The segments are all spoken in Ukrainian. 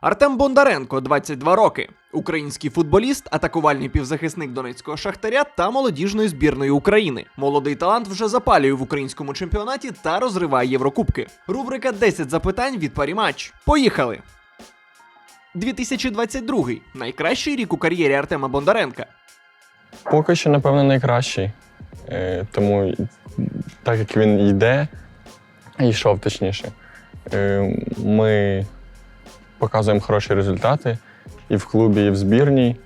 Артем Бондаренко, 22 роки, український футболіст, атакувальний півзахисник Донецького шахтаря та молодіжної збірної України. Молодий талант вже запалює в українському чемпіонаті та розриває Єврокубки. Рубрика «10 запитань від парі-матч». Поїхали! 2022 найкращий рік у кар'єрі Артема Бондаренка. Поки що, напевно, найкращий. Е, Тому так як він йде, йшов точніше, е, ми показуємо хороші результати і в клубі, і в збірній.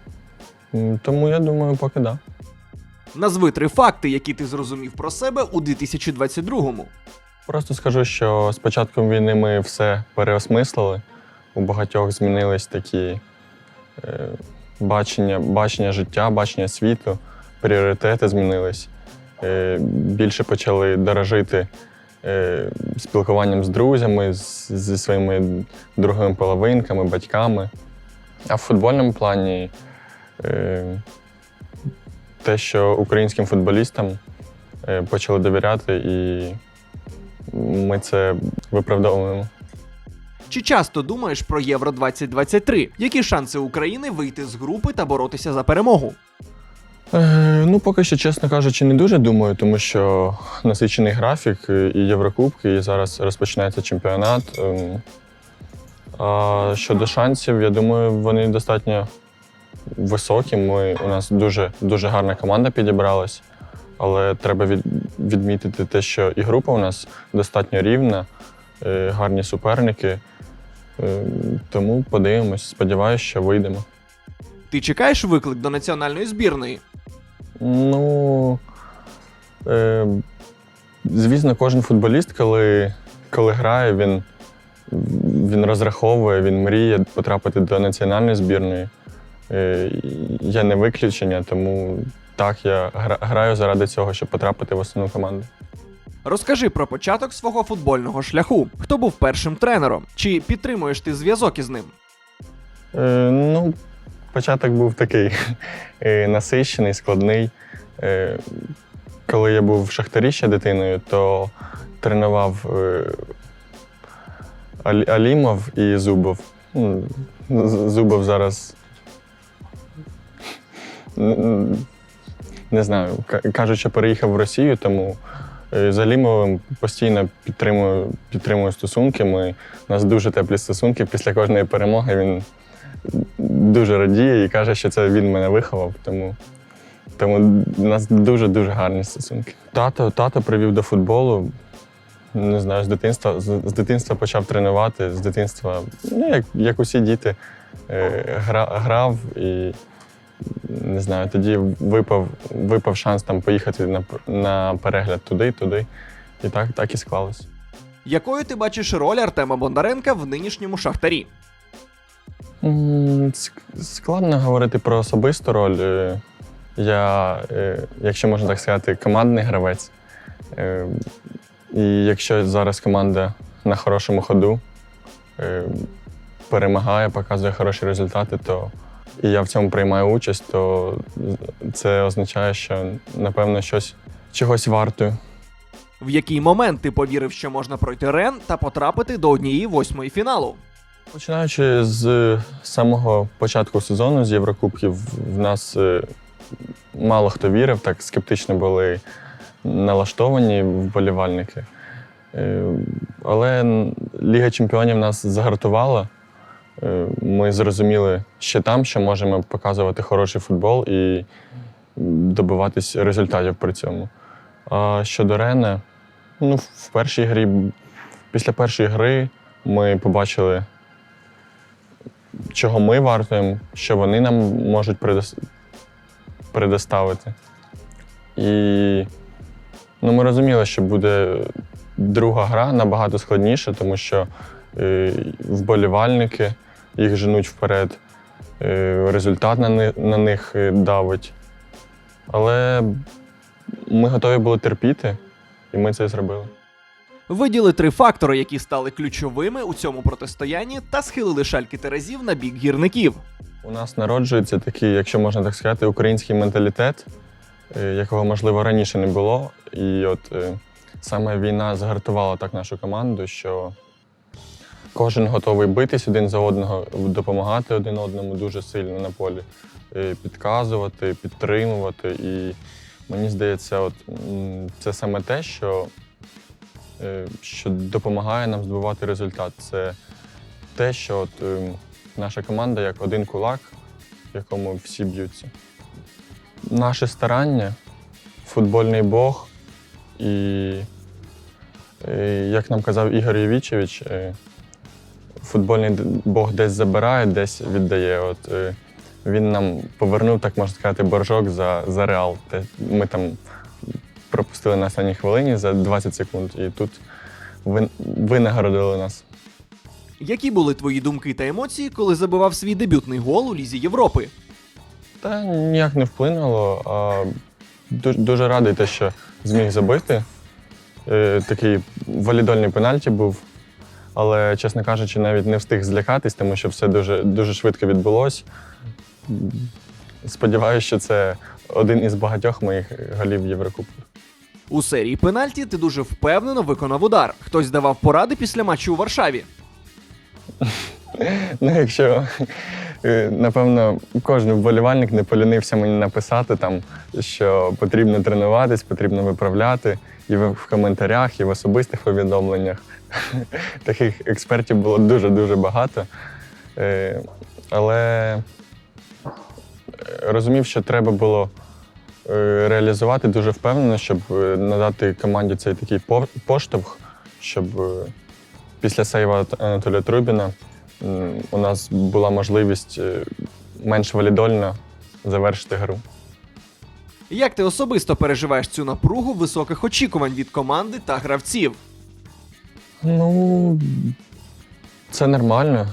Тому я думаю, поки да. Назви три факти, які ти зрозумів про себе у 2022-му. Просто скажу, що з початком війни ми все переосмислили. У багатьох змінились такі е, бачення, бачення життя, бачення світу, пріоритети змінились. Е, більше почали дорожити е, спілкуванням з друзями, зі своїми другими половинками, батьками. А в футбольному плані е, те, що українським футболістам почали довіряти і ми це виправдовуємо. Чи часто думаєш про Євро 2023? Які шанси України вийти з групи та боротися за перемогу? Е, ну, поки що, чесно кажучи, не дуже думаю, тому що насичений графік е, і Єврокубки, і зараз розпочинається чемпіонат. Ем, А щодо шансів, я думаю, вони достатньо високі. Ми, у нас дуже, дуже гарна команда підібралась, але треба від, відмітити те, що і група у нас достатньо рівна, е, гарні суперники. Е, Тому подивимось, сподіваюся, що вийдемо. Ти чекаєш виклик до національної збірної? Ну, е, звісно, кожен футболіст, коли, коли грає, він, він розраховує, він мріє потрапити до національної збірної. Е, я не виключення, тому так, я граю заради цього, щоб потрапити в основну команду. Розкажи про початок свого футбольного шляху. Хто був першим тренером? Чи підтримуєш ти зв'язок із ним? Е, ну, початок був такий е, насичений, складний. Е, коли я був в Шахтарі ще дитиною, то тренував е, Алімов і Зубов. Ну, Зубов зараз. Не знаю, ка- кажуть, що переїхав в Росію, тому з Алімовим постійно підтримую, підтримую стосунки. Ми, у нас дуже теплі стосунки. Після кожної перемоги він дуже радіє і каже, що це він мене виховав. Тому, тому у нас дуже-дуже гарні стосунки. Тато, тато привів до футболу. Не знаю, з дитинства, з, з дитинства почав тренувати, з дитинства, ну, як, як усі діти, е, гра, грав і не знаю, тоді випав, випав шанс там поїхати на, на перегляд туди, туди. І так, так і склалось. Якою ти бачиш роль Артема Бондаренка в нинішньому шахтарі? Складно говорити про особисту роль. Е, Я, е, якщо можна так сказати, командний гравець. Е, І якщо зараз команда на хорошому ходу перемагає, показує хороші результати, то і я в цьому приймаю участь, то це означає, що напевно щось чогось вартую. В який момент ти повірив, що можна пройти Рен та потрапити до однієї восьмої фіналу? Починаючи з самого початку сезону з Єврокубків, в нас е, мало хто вірив, так скептично були налаштовані вболівальники. Е, Але Ліга Чемпіонів нас загартувала. Е, Ми зрозуміли ще там, що можемо показувати хороший футбол і добиватись результатів при цьому. А щодо Рена, ну, в першій грі, після першої гри ми побачили чого ми вартуємо, що вони нам можуть предос- предоставити. І ну, ми розуміли, що буде друга гра набагато складніша, тому що е, вболівальники їх женуть вперед, е, результат на, ни- на них е, давить. Але ми готові були терпіти, і ми це зробили. Виділи три фактори, які стали ключовими у цьому протистоянні, та схилили шальки терезів на бік гірників. У нас народжується такий, якщо можна так сказати, український менталітет, е, якого, можливо, раніше не було. І от е, саме війна згартувала так нашу команду, що кожен готовий битись один за одного, допомагати один одному дуже сильно на полі, е, підказувати, підтримувати. І мені здається, от, це саме те, що, що допомагає нам здобувати результат. Це те, що от, е, наша команда як один кулак, в якому всі б'ються. Наше старання, футбольний Бог і, е, як нам казав Ігор Євічевич, е, футбольний Бог десь забирає, десь віддає. От, е, він нам повернув, так можна сказати, боржок за, за реал. Ми там пропустили на останній хвилині за 20 секунд, і тут ви, винагородили нас. Які були твої думки та емоції, коли забивав свій дебютний гол у Лізі Європи? Та ніяк не вплинуло. А дуже, дуже радий те, що зміг забити. Е, такий валідольний пенальті був. Але, чесно кажучи, навіть не встиг злякатись, тому що все дуже, дуже швидко відбулось. Сподіваюся, що це один із багатьох моїх голів Єврокубку. У серії пенальті ти дуже впевнено виконав удар. Хтось давав поради після матчу у Варшаві. Ну, якщо е, напевно кожен вболівальник не полінився мені написати там, що потрібно тренуватись, потрібно виправляти, і в коментарях, і в особистих повідомленнях. Таких експертів було дуже-дуже багато. Е, Але е, розумів, що треба було реалізувати дуже впевнено, щоб е, надати команді цей такий поштовх, щоб е, після сейва Анатолія Трубіна у нас була можливість е, менш валідольно завершити гру. Як ти особисто переживаєш цю напругу високих очікувань від команди та гравців? Ну, це нормально.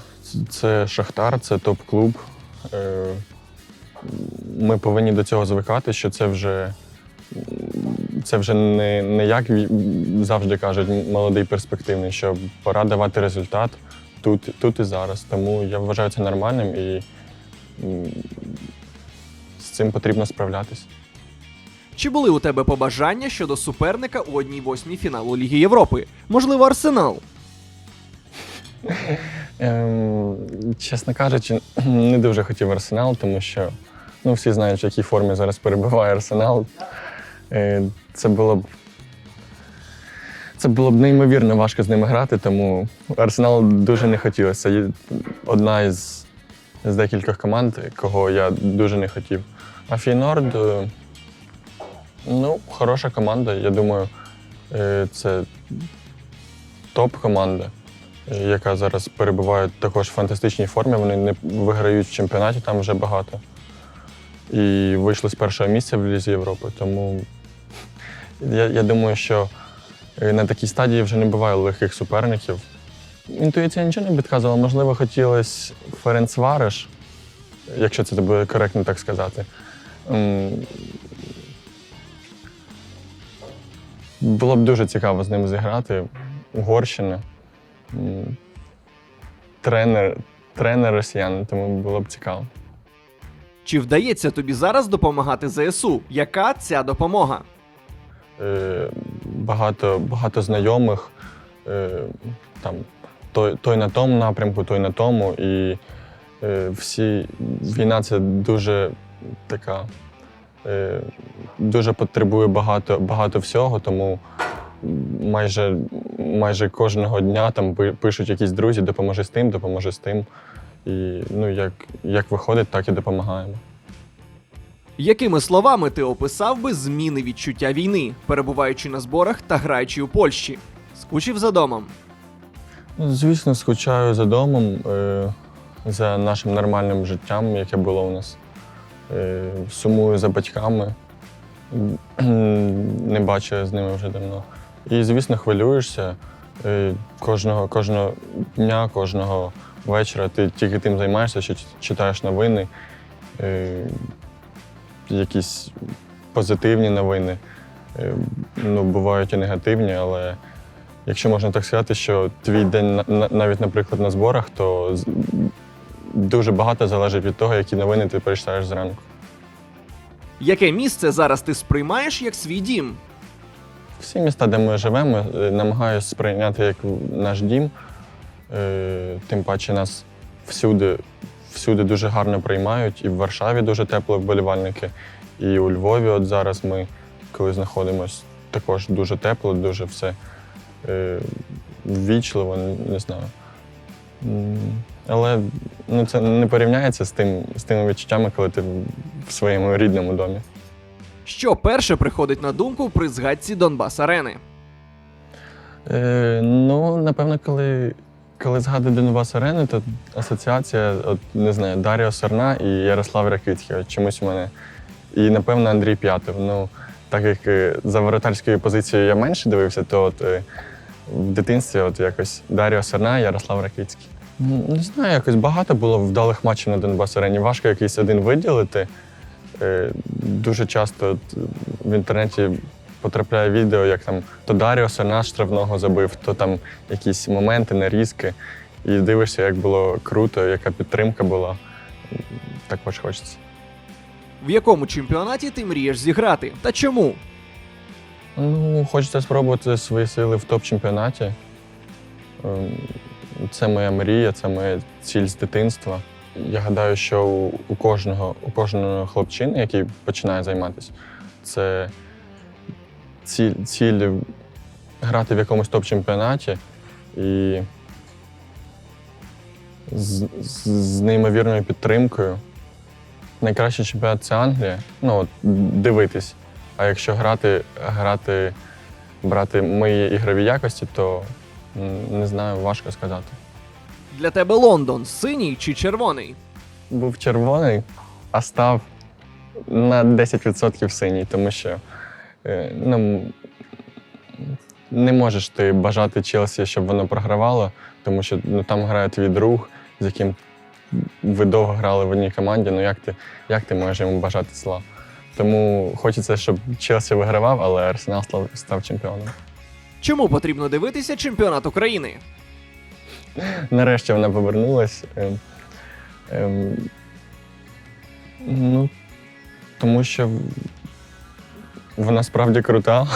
Це Шахтар, це топ-клуб. Ми повинні до цього звикати, що це вже, це вже не, не як завжди кажуть, молодий перспективний, що пора давати результат тут, тут і зараз. Тому я вважаю це нормальним і з цим потрібно справлятися. Чи були у тебе побажання щодо суперника у одній восьмій фіналу Ліги Європи? Можливо, Арсенал? Ем, чесно кажучи, не дуже хотів Арсенал, тому що ну, всі знають, в якій формі зараз перебуває Арсенал. Е, це було б. Це було б неймовірно важко з ними грати, тому Арсенал дуже не хотілося. Це одна із, з декількох команд, кого я дуже не хотів. А Фейнорд, е, ну, хороша команда. Я думаю, е, це топ-команда яка зараз перебуває також в фантастичній формі. Вони не виграють в чемпіонаті там вже багато. І вийшли з першого місця в Лізі Європи. Тому я, я думаю, що е, на такій стадії вже не буває легких суперників. Інтуїція нічого не підказувала. Можливо, хотілося Ференц Вареш, якщо це буде коректно так сказати. Було б дуже цікаво з ним зіграти. Угорщина. Тренер, тренер росіян, тому було б цікаво. Чи вдається тобі зараз допомагати ЗСУ? Яка ця допомога? Е, багато, багато знайомих, е, там, той, той на тому напрямку, той на тому. І е, всі війна це дуже така, е, дуже потребує багато, багато всього, тому майже, майже кожного дня там пишуть якісь друзі, допоможи з тим, допоможи з тим. І ну, як, як виходить, так і допомагаємо. Якими словами ти описав би зміни відчуття війни, перебуваючи на зборах та граючи у Польщі? Скучив за домом. Звісно, скучаю за домом, е, за нашим нормальним життям, яке було у нас. Е, сумую за батьками, не бачу з ними вже давно. І, звісно, хвилюєшся е, кожного, кожного дня, кожного вечора. Ти тільки тим займаєшся, що читаєш новини, е, якісь позитивні новини. Е, ну, бувають і негативні, але якщо можна так сказати, що твій день на- на- навіть, наприклад, на зборах, то дуже багато залежить від того, які новини ти прочитаєш зранку. Яке місце зараз ти сприймаєш як свій дім? всі міста, де ми живемо, е, намагаюся сприйняти як наш дім. Е, Тим паче нас всюди, всюди дуже гарно приймають. І в Варшаві дуже тепло вболівальники, і у Львові, от зараз ми, коли знаходимося, також дуже тепло, дуже все е, ввічливо, не, не знаю. Але ну, це не порівняється з, тим, з тими відчуттями, коли ти в своєму рідному домі. Що перше приходить на думку при згадці Донбас Арени? Е, ну, напевно, коли, коли згадую Донбас Арени, то асоціація, от, не знаю, Даріо Сарна і Ярослав Ракицький. Чомусь у мене. І, напевно, Андрій П'ятов. Ну, так як е, за воротарською позицією я менше дивився, то от, е, в дитинстві от якось Даріо Сарна і Ярослав Ракицький. Ну, Не знаю, якось багато було вдалих матчів на Донбас Арені. Важко якийсь один виділити. Е, Дуже часто в інтернеті потрапляє відео, як там то Даріо Сарна штрафного забив, то там якісь моменти, нарізки. І дивишся, як було круто, яка підтримка була. Також хочеться. В якому чемпіонаті ти мрієш зіграти? Та чому? Ну, хочеться спробувати свої сили в топ-чемпіонаті. Ем, Це моя мрія, це моя ціль з дитинства. Я гадаю, що у, у кожного, у кожного хлопчини, який починає займатися, це ціль, ціль грати в якомусь топ-чемпіонаті і з, з, з неймовірною підтримкою. Найкращий чемпіонат це Англія. Ну, от, дивитись. А якщо грати, грати, брати мої ігрові якості, то не знаю, важко сказати. Для тебе Лондон синій чи червоний? Був червоний, а став на 10% синій, тому що ну, не можеш ти бажати Челсі, щоб воно програвало, тому що ну, там грає твій друг, з яким ви довго грали в одній команді. Ну як ти, як ти можеш йому бажати зла? Тому хочеться, щоб Челсі вигравав, але Арсенал став, став чемпіоном. Чому потрібно дивитися чемпіонат України? Нарешті вона повернулась. Ем, ем, ну, тому що вона справді крута.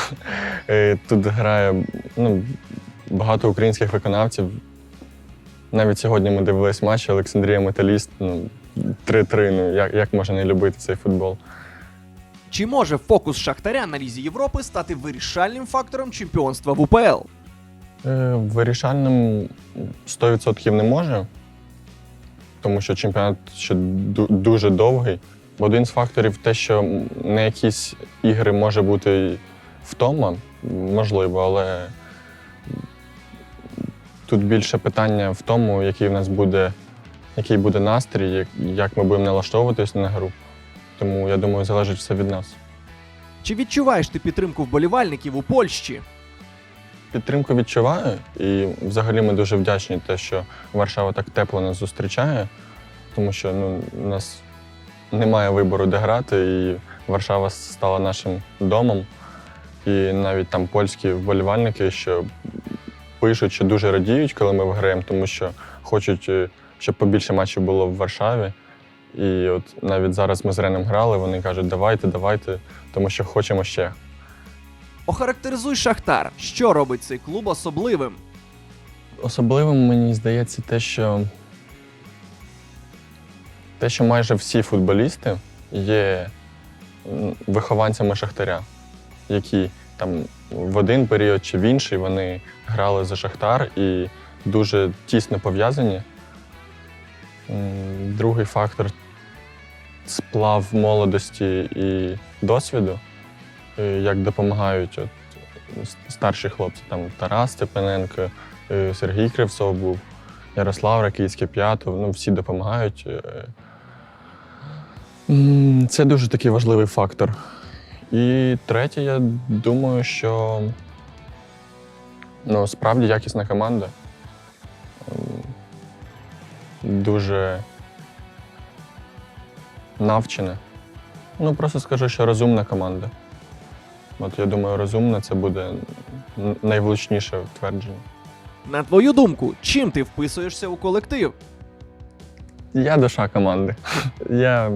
Е, Тут грає ну, багато українських виконавців. Навіть сьогодні ми дивились матч Олександрія Металіст. Ну, 3-3. Ну, як, як можна не любити цей футбол? Чи може фокус Шахтаря на Лізі Європи стати вирішальним фактором чемпіонства в УПЛ? Е, Вирішальним 100% не може, тому що чемпіонат ще дуже довгий. Один з факторів те, що на якісь ігри може бути втома, можливо, але тут більше питання в тому, який в нас буде, який буде настрій, як- ми будемо налаштовуватись на гру. Тому я думаю, залежить все від нас. Чи відчуваєш ти підтримку вболівальників у Польщі? Підтримку відчуваю, і взагалі ми дуже вдячні те, що Варшава так тепло нас зустрічає, тому що ну, у нас немає вибору, де грати, і Варшава стала нашим домом. І навіть там польські вболівальники, що пишуть, що дуже радіють, коли ми виграємо, тому що хочуть, е, щоб побільше матчів було в Варшаві. І от навіть зараз ми з Реном грали, вони кажуть, давайте, давайте, тому що хочемо ще. Охарактеризуй Шахтар. Що робить цей клуб особливим? Особливим мені здається те, що те, що майже всі футболісти є вихованцями Шахтаря, які там в один період чи в інший вони грали за Шахтар і дуже тісно пов'язані. Другий фактор сплав молодості і досвіду, е, як допомагають от, старші хлопці, там Тарас Степаненко, е, Сергій Кривцов був, Ярослав Ракійський, П'ятов, ну всі допомагають. Це дуже такий важливий фактор. І третє, я думаю, що ну, справді якісна команда. Дуже навчена. Ну, просто скажу, що розумна команда. От я думаю, розумна це буде найвлучніше твердження. На твою думку, чим ти вписуєшся у колектив? Я душа команди. Я,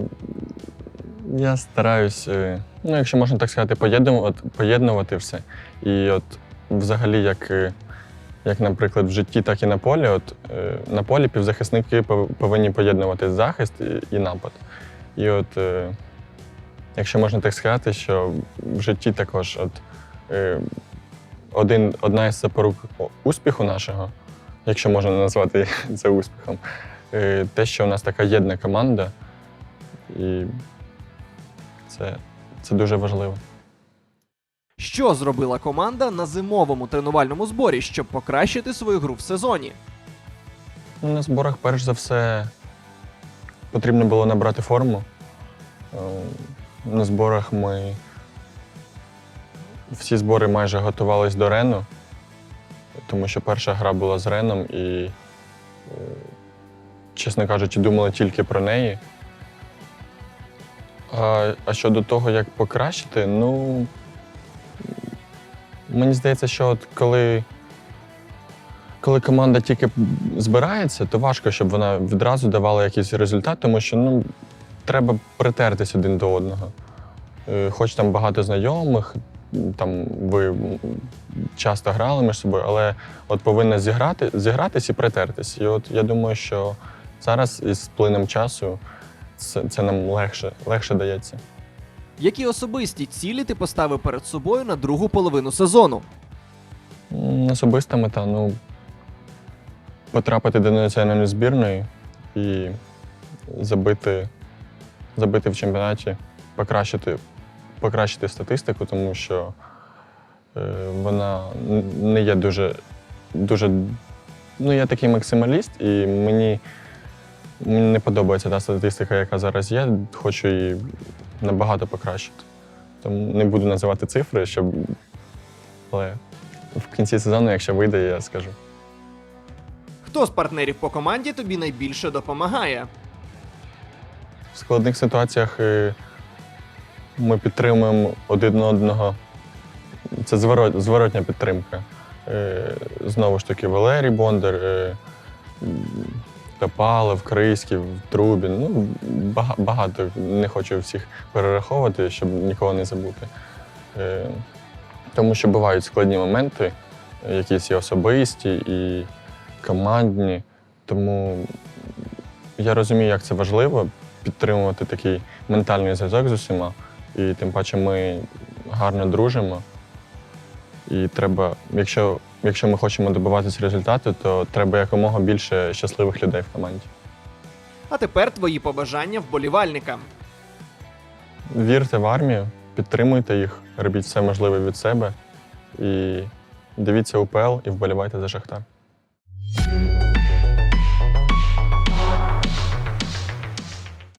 я стараюсь Ну, якщо можна так сказати, поєднувати, поєднувати все. І от взагалі, як, як, наприклад, в житті, так і на полі. От, е, на полі півзахисники повинні поєднувати захист і, і напад. І от, е, якщо можна так сказати, що в житті також от, е, один, одна із запорук успіху нашого, якщо можна назвати це успіхом, те, що у нас така єдна команда, і це, це дуже важливо. Що зробила команда на зимовому тренувальному зборі, щоб покращити свою гру в сезоні? На зборах, перш за все, потрібно було набрати форму. Е, На зборах ми всі збори майже готувались до Рену, тому що перша гра була з Реном і, е, чесно кажучи, думали тільки про неї. А, а щодо того, як покращити, ну мені здається, що от коли коли команда тільки збирається, то важко, щоб вона відразу давала якийсь результат, тому що ну, треба притертись один до одного. Е, Хоч там багато знайомих, там ви часто грали між собою, але от повинна зіграти, зігратись і притертись. І от я думаю, що зараз із плином часу це, це нам легше, легше дається. Які особисті цілі ти поставив перед собою на другу половину сезону? М, Особиста мета, ну, потрапити до національної збірної і забити, забити в чемпіонаті, покращити, покращити статистику, тому що е, вона н- не є дуже, дуже. Ну, я такий максималіст, і мені, мені не подобається та статистика, яка зараз є. Хочу її набагато покращити. Тому не буду називати цифри, щоб. Але в кінці сезону, якщо вийде, я скажу. Хто з партнерів по команді тобі найбільше допомагає? В складних ситуаціях е, ми підтримуємо один одного. Це зворотня підтримка. Е, Знову ж таки, Валерій Бондар, е, Топалов, Крийський, Трубін. Ну, бага- багато. Не хочу всіх перераховувати, щоб нікого не забути. Е, Тому що бувають складні моменти, якісь і особисті, і командні. Тому я розумію, як це важливо підтримувати такий ментальний зв'язок з усіма. І тим паче ми гарно дружимо. І треба, якщо, якщо ми хочемо добиватися результату, то треба якомога більше щасливих людей в команді. А тепер твої побажання вболівальникам. Вірте в армію, підтримуйте їх, робіть все можливе від себе і дивіться УПЛ і вболівайте за Шахтар.